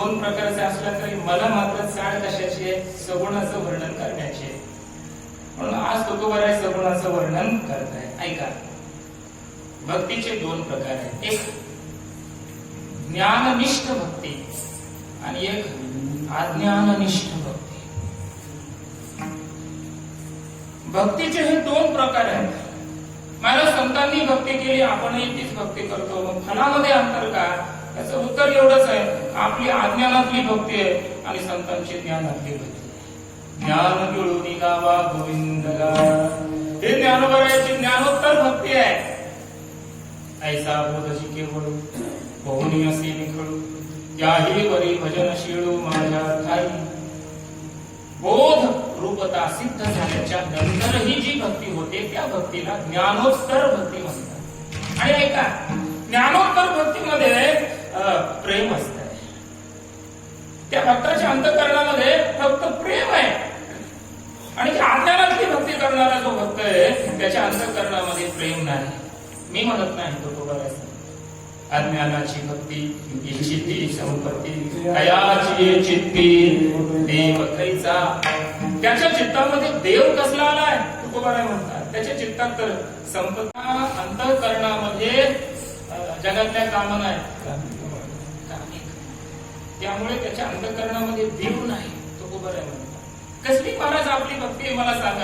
दोन प्रकारचे असला तरी मला मात्र चाळ कशाची आहे? सगुणाचं वर्णन करण्याचे आहे. म्हणून आज तुकोबाराय सगुणाचं वर्णन करताय ऐका. भक्तीचे दोन प्रकार आहेत. एक ज्ञाननिष्ठ भक्ती आणि एक अज्ञाननिष्ठ भक्ती. भक्तीचे हे दोन प्रकार आहेत. मला संतांनी भक्ती केली आपणही तीच भक्ती करतो. मग फलामध्ये अंतर का? त्याचं उत्तर एवढंच आहे. आपली अज्ञानातली भक्ती आहे आणि संतांचे ज्ञान आपली भक्ती ज्ञान मिळून गावा गोविंदला. हे ज्ञानोबराची ज्ञानोत्तर भक्ती आहे. ऐसा बोधशी केवळ बहुनी असे निखळू याही वरी भजन शिळू माझ्या ठाई बोध रूपता सिद्ध झाल्याच्या नंतरही जी भक्ती होते त्या भक्तीला ज्ञानोत्तर भक्ती म्हणतात. आणि ऐका ज्ञानोत्तर भक्ती त्या भक्ताच्या अंतकरणामध्ये फक्त प्रेम आहे. आणि ज्या भक्ती करणारा जो भक्त आहे त्याच्या अंतकरणामध्ये प्रेम नाही. मी म्हणत नाही तो तो करायचा अज्ञानाची भक्ती इच्छिती संपत्ती कयाची चित्ती देव खैचा त्याच्या चित्तामध्ये देव कसला आलाय? तुकोबाराय म्हणतात. त्याच्या चित्तात तर संपदा अंतकरणामध्ये जगातल्या कामना आहेत त्यामुळे त्याच्या अंतकरणामध्ये देव नाही तो तुकोबाराय म्हणतात कसली महाराज आपली भक्ती मला सांगायला